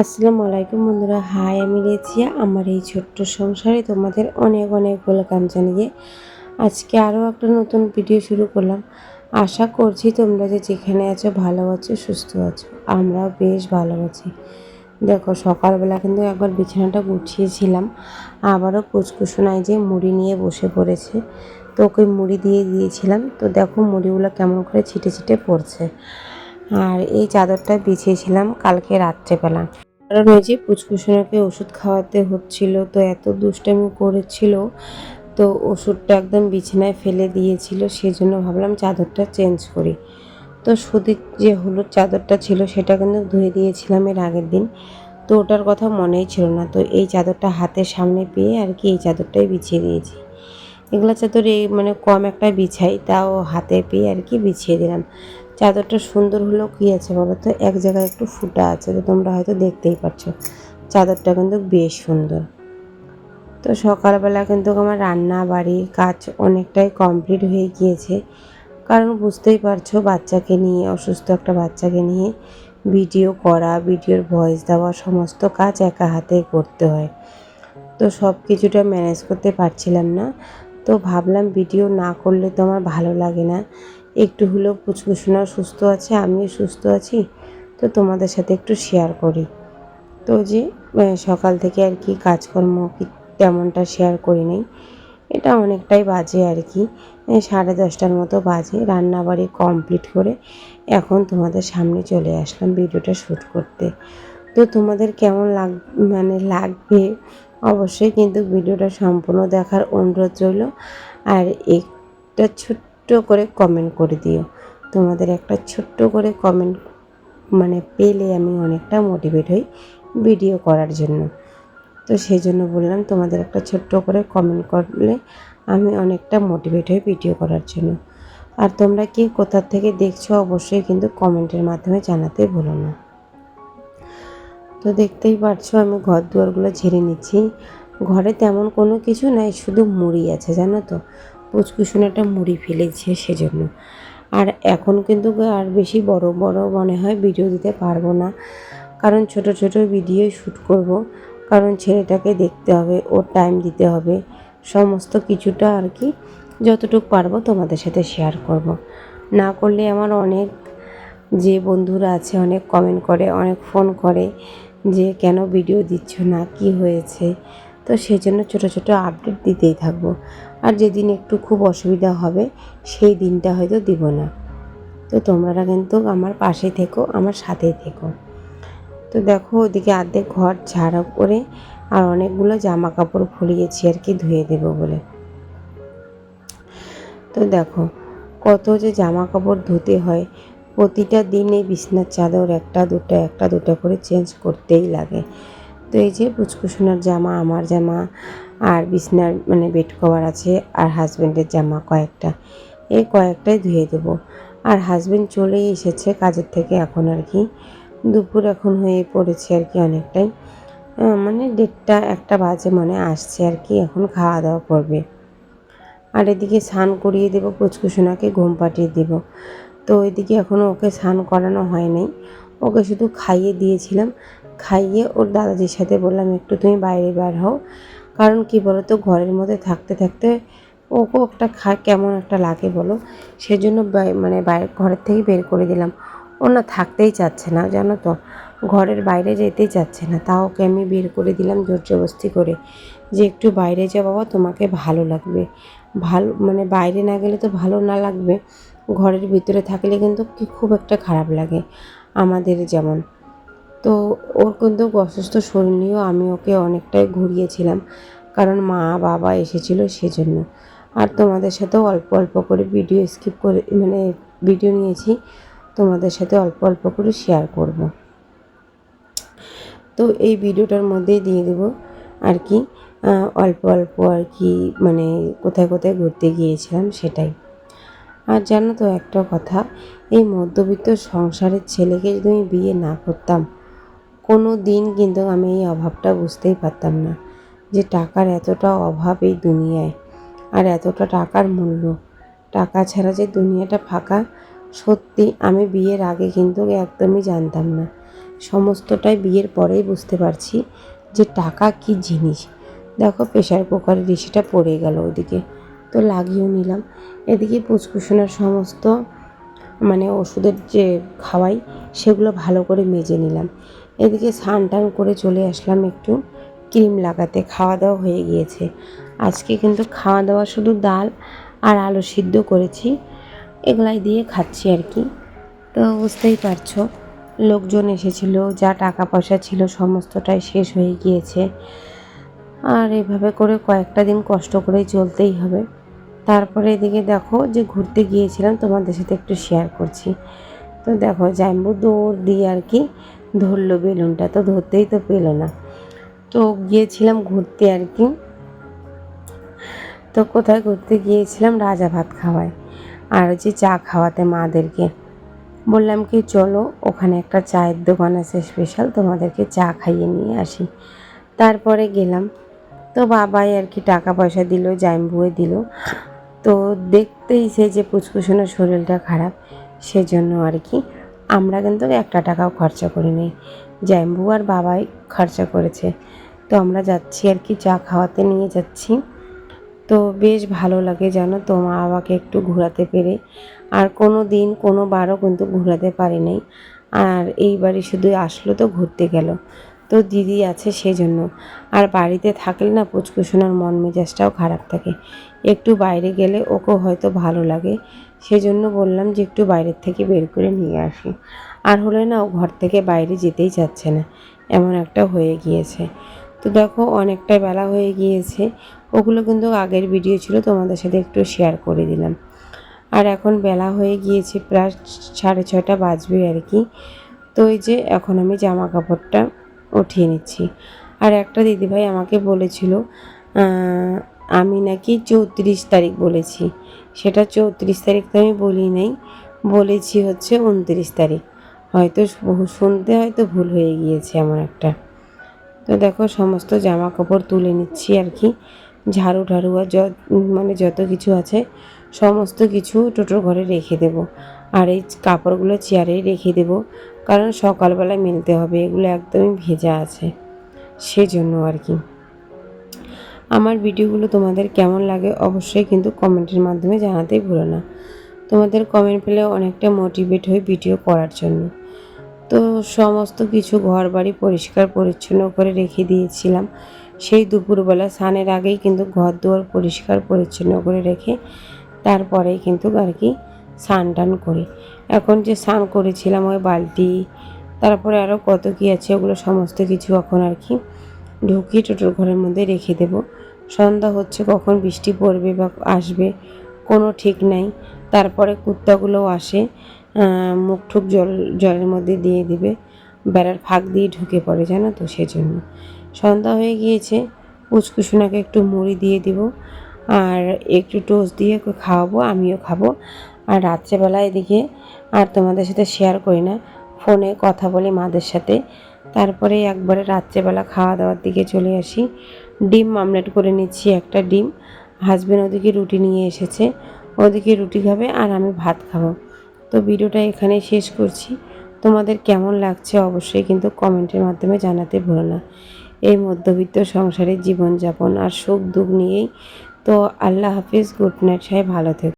আসসালামু আলাইকুম বন্ধুরা। হাই, আমি রেজিয়া আমার এই ছোট্ট সংসারে তোমাদের অনেক অনেক ওয়েলকাম জানিয়ে আজকে আরও একটা নতুন ভিডিও শুরু করলাম। আশা করছি তোমরা যে যেখানে আছো ভালো আছো, সুস্থ আছো, আমরাও বেশ ভালো আছি। দেখো, সকালবেলা কিন্তু একবার বিছানাটা গুছিয়েছিলাম। আবারও কুচকুশোনায় যে মুড়ি নিয়ে বসে পড়েছে, তো ওকে মুড়ি দিয়ে দিয়েছিলাম। তো দেখো, মুড়িগুলো কেমন করে ছিটে ছিটে পড়ছে। আর এই চাদরটা বিছিয়েছিলাম কালকে রাত্রেবেলা। কারণ ওই যে পুচকুসোনাকে ওষুধ খাওয়াতে হচ্ছিল, তো এত দুষ্টামি করেছিল, তো ওষুধটা একদম বিছানায় ফেলে দিয়েছিল, সেজন্য ভাবলাম চাদরটা চেঞ্জ করি। তো সুদীর যে হলুদ চাদরটা ছিল, সেটা কিন্তু ধুয়ে দিয়েছিলাম এর আগের দিন, তো ওটার কথা মনেই ছিল না, তো এই চাদরটা হাতের সামনে পেয়ে আর কি এই চাদরটাই বিছিয়ে দিয়েছি। এগুলো চাদর এই মানে কম একটা বিছাই, তাও হাতে পেয়ে আর কি বিছিয়ে দিলাম। চাদরটা সুন্দর হলেও কী আছে বলো তো? এক জায়গায় একটু ফুটা আছে, তো তোমরা হয়তো দেখতেই পাচ্ছ চাদরটা কিন্তু বেশ সুন্দর। তো সকালবেলা কিন্তু আমার রান্না বাড়ি কাজ অনেকটাই কমপ্লিট হয়ে গিয়েছে। কারণ বুঝতেই পারছ, বাচ্চাকে নিয়ে, অসুস্থ একটা বাচ্চাকে নিয়ে ভিডিও করা, ভিডিওর ভয়েস দেওয়া, সমস্ত কাজ একা হাতে করতে হয়। তো সব কিছুটা ম্যানেজ করতে পারছিলাম না। তো ভাবলাম ভিডিও না করলে তো আমার ভালো লাগে না। একটু হলেও পুচকুসোনা সুস্থ আছে, আমিও সুস্থ আছি, তো তোমাদের সাথে একটু শেয়ার করি। তো যে সকাল থেকে আর কি কাজকর্ম কি তেমনটা শেয়ার করি নেই। এটা অনেকটাই বাজে আর কি। সাড়ে দশটার মতো বাজে, রান্নাবাড়ি কমপ্লিট করে এখন তোমাদের সামনে চলে আসলাম ভিডিওটা শ্যুট করতে। তো তোমাদের কেমন লাগ মানে লাগবে? অবশ্যই কিন্তু ভিডিওটা সম্পূর্ণ দেখার অনুরোধ রইল। আর একটা ছোট্ট করে কমেন্ট করে দিও। তোমাদের একটা ছোট্ট করে কমেন্ট মানে পেলে আমি অনেকটা মোটিভেট হই ভিডিও করার জন্য। তো সেই জন্য বললাম, তোমাদের একটা ছোট্ট করে কমেন্ট করলে আমি অনেকটা মোটিভেট হই ভিডিও করার জন্য। আর তোমরা কি কোথা থেকে দেখছ অবশ্যই কিন্তু কমেন্টের মাধ্যমে জানাতে ভুলো না। তো দেখতেই পারছ আমি ঘর দুয়ারগুলো ঝেড়ে নিচ্ছি। ঘরে তেমন কোনো কিছু নাই, শুধু মুড়ি আছে, জানো তো? পুচকুসোনাটা মুড়ি ফেলেছে সেজন্য। আর এখন কিন্তু আর বেশি বড় বড় মনে হয় ভিডিও দিতে পারব না। কারণ ছোট ছোট ভিডিও শ্যুট করব। কারণ ছেলেটাকে দেখতে হবে, ওর টাইম দিতে হবে। সমস্ত কিছুটা আর কি যতটুকু পারব তোমাদের সাথে শেয়ার করব। না করলে আমার অনেক যে বন্ধুরা আছে, অনেক কমেন্ট করে, অনেক ফোন করে যে, কেন ভিডিও দিচ্ছ না? কি হয়েছে? তো সেই জন্য ছোটো ছোটো আপডেট দিতেই থাকব। আর যেদিন একটু খুব অসুবিধা হবে, সেই দিনটা হয়তো দিব না। তো তোমরা কিন্তু আমার পাশে থেকো, আমার সাথেই থেকো। তো দেখো ওদিকে আর্ধেক ঘর ঝাড়া করে আর অনেকগুলো জামা কাপড় ফুলিয়েছি আর কি ধুয়ে দেব বলে। তো দেখো কত যে জামা কাপড় ধুতে হয়, প্রতিটা দিন বিছনার চাদর একটা দুটো একটা দুটো করে চেঞ্জ করতেই লাগে। তো এই যে পুচকুসোনার জামা, আমার জামা আর বিছনার মানে বেড কভার আছে আর হাজব্যান্ডের জামা কয়েকটা। এই কয়েকটাই ধুয়ে দেবো। আর হাজব্যান্ড চলেই এসেছে কাজের থেকে এখন আর কি। দুপুর এখন হয়ে পড়েছে আর কি অনেকটাই। মানে দেড়টা, একটা বাজে মনে আসছে আর কি, এখন খাওয়া দাওয়া করবে। আর এদিকে স্নান করিয়ে দেবো, পুচকুসোনাকে ঘুম পাঠিয়ে দেবো। তো ওইদিকে এখনও ওকে স্নান করানো হয় নাই ওকে শুধু খাইয়ে দিয়েছিলাম। খাইয়ে ওর দাদাজির সাথে বললাম, একটু তুমি বাইরে বার হও। কারণ কি বলো তো ঘরের মধ্যে থাকতে থাকতে ওকেও একটা খা কেমন একটা লাগে বলো। সেজন্য মানে বাইরে ঘরের থেকে বের করে দিলাম। ও না থাকতেই চাচ্ছে না, জানো তো। ঘরের বাইরে যেতেই চাচ্ছে না। তাও ওকে আমি বের করে দিলাম জোর জবস্তি করে। যে একটু বাইরে যা বাবা, তোমাকে ভালো লাগবে। ভালো মানে বাইরে না গেলে তো ভালো না লাগবে। ঘরের ভিতরে থাকলে কিন্তু কি খুব একটা খারাপ লাগে। আমাদের যেমন। তো ওর কিন্তু অসুস্থ শরীর নিয়েও আমি ওকে অনেকটাই ঘুরিয়েছিলাম। কারণ মা, বাবা এসেছিল সেজন্য। আর তোমাদের সাথেও অল্প অল্প করে ভিডিও স্কিপ করে মানে ভিডিও নিয়েছি। তোমাদের সাথে অল্প অল্প করে শেয়ার করব। তো এই ভিডিওটার মধ্যেই দিয়ে দেবো আর কি। অল্প অল্প আর কি মানে কোথায় কোথায় ঘুরতে গিয়েছিলাম সেটাই। আর জানো তো একটা কথা, এই মধ্যবিত্ত সংসারের ছেলেকে যদি আমি বিয়ে না করতাম কোনো দিন কিন্তু আমি এই অভাবটা বুঝতেই পারতাম না যে টাকার এতটা অভাব এই দুনিয়ায় আর এতটা টাকার মূল্য। টাকা ছাড়া যে দুনিয়াটা ফাঁকা, সত্যি আমি বিয়ের আগে কিন্তু একদমই জানতাম না। সমস্তটাই বিয়ের পরেই বুঝতে পারছি যে টাকা কি জিনিস। দেখো প্রেশার কুকারের রেসিটা পড়ে গেল ওদিকে। তো লাগিয়েও নিলাম। এদিকে পুচকুসোনার সমস্ত মানে ওষুধের যে খাওয়াই, সেগুলো ভালো করে মেজে নিলাম। এদিকে স্নান টান করে চলে আসলাম একটু। ক্রিম লাগাতে খাওয়া দাওয়া হয়ে গিয়েছে। আজকে কিন্তু খাওয়া দাওয়া শুধু ডাল আর আলু সিদ্ধ করেছি। এগুলাই দিয়ে খাচ্ছি আর কি। তো বুঝতেই পারছ, লোকজন এসেছিল, যা টাকা পয়সা ছিল সমস্তটাই শেষ হয়ে গিয়েছে। আর এভাবে করে কয়েকটা দিন কষ্ট করেই চলতেই হবে। তারপরে এদিকে দেখো যে ঘুরতে গিয়েছিলাম, তোমাদের সাথে একটু শেয়ার করছি। তো দেখো, জাম্বু দৌড় দিয়ে আর কি ধরলো বেলুনটা, তো ধরতেই তো পেল না। তো গিয়েছিলাম ঘুরতে আর কি। তো কোথায় ঘুরতে গিয়েছিলাম? রাজা ভাত খাওয়ায়। আর হচ্ছে চা খাওয়াতে মাদেরকে। বললাম কি, চলো, ওখানে একটা চায়ের দোকান আছে স্পেশাল তোমাদেরকে চা খাইয়ে নিয়ে আসি। তারপরে গেলাম। তো বাবাই আর কি টাকা পয়সা দিল জাইম্বুয়ে দিল। তো দেখতেই সে যে পুচকুসোনার শরীরটা খারাপ, সেজন্য আর কি আমরা কিন্তু একটা টাকাও খরচা করিনি। জ্যাম্বু আর বাবাই খরচা করেছে। তো আমরা যাচ্ছি আর কি, চা খাওয়াতে নিয়ে যাচ্ছি। তো বেশ ভালো লাগে জানো তো, মা বাবাকে একটু ঘোরাতে পেরে। আর কোনো দিন কোনো বারও কিন্তু ঘোরাতে পারি নাই আর এইবারই শুধু আসলো তো ঘুরতে গেল। তো দিদি আছে সেজন্য। আর বাড়িতে থাকলে না পুচকুসোনার মন মেজাজটাও খারাপ থাকে। একটু বাইরে গেলে ওকে হয়তো ভালো লাগে। সেজন্য বললাম যে একটু বাইরের থেকে বের করে নিয়ে আসি। আর হলে না ও ঘর থেকে বাইরে যেতেই চাচ্ছে না। এমন একটা হয়ে গিয়েছে। তো দেখো অনেকটা বেলা হয়ে গিয়েছে। ওগুলো কিন্তু আগের ভিডিও ছিল, তোমাদের সাথে একটু শেয়ার করে দিলাম। আর এখন বেলা হয়ে গিয়েছে প্রায় সাড়ে ছটা বাজবে আর কি। তো এই যে এখন আমি জামা কাপড়টা উঠিয়ে নিচ্ছি। আর একটা দিদিভাই আমাকে বলেছিল আমি নাকি চৌত্রিশ তারিখ বলেছি। সেটা চৌত্রিশ তারিখ তো আমি বলি নাই, বলেছি হচ্ছে উনত্রিশ তারিখ। হয়তো শুনতে হয়তো ভুল হয়ে গিয়েছে আমার একটা। তো দেখো, সমস্ত জামা কাপড় তুলে নিচ্ছি আর কি। ঝাড়ু ঠাড়ু আর মানে যত কিছু আছে, সমস্ত কিছু টোটোর ঘরে রেখে দেব। আর এই কাপড়গুলো চেয়ারেই রেখে দেব, কারণ সকালবেলায় মেলতে হবে, এগুলো একদমই ভেজা আছে, সেজন্য আর কি। আমার ভিডিওগুলো তোমাদের কেমন লাগে অবশ্যই কিন্তু কমেন্টের মাধ্যমে জানাতেই ভুলো না। তোমাদের কমেন্ট পেলে অনেকটা মোটিভেট হই ভিডিও করার জন্য। তো সমস্ত কিছু ঘর বাড়ি পরিষ্কার পরিচ্ছন্ন করে রেখে দিয়েছিলাম। সেই দুপুরবেলা স্নানের আগেই কিন্তু ঘর দুয়ার পরিষ্কার পরিচ্ছন্ন করে রেখে, তারপরেই কিন্তু আর কি স্নান টান করি। এখন যে স্নান করেছিলাম ওই বালতি, তারপরে আরও কত কী আছে ওগুলো সমস্ত কিছু এখন আর কি ঢুকিয়ে টোটোর ঘরের মধ্যে রেখে দেব। সন্ধ্যা হচ্ছে কখন বৃষ্টি পড়বে বা আসবে কোনো ঠিক নাই। তারপরে কুত্তাগুলোও আসে মুখ ঠুক জল, জলের মধ্যে দিয়ে দিবে। বেড়ার ফাঁক দিয়ে ঢুকে পড়ে জানো তো সেজন্য। সন্ধ্যা হয়ে গিয়েছে পুচকুসোনাকে একটু মুড়ি দিয়ে দিব আর একটু টোস্ট দিয়ে খাওয়াবো, আমিও খাব। আর রাত্রেবেলা এদিকে আর তোমাদের সাথে শেয়ার করি না। ফোনে কথা বলি মাদের সাথে। তারপরে একবারে রাত্রেবেলা খাওয়া দাওয়ার দিকে চলে আসি। ডিম আমলেট করে নিচ্ছি, একটা ডিম। হাজব্যান্ড ওদিকে রুটি নিয়ে এসেছে। ওদিকে রুটি খাবে আর আমি ভাত খাব। তো ভিডিওটা এখানে শেষ করছি। তোমাদের কেমন লাগছে অবশ্যই কিন্তু কমেন্টের মাধ্যমে জানাতে ভুলো না। এই মধ্যবিত্ত সংসারের জীবনযাপন আর সুখ দুঃখ নিয়েই। তো আল্লাহ হাফিজ গুড নাইট সাহেব ভালো থেকো।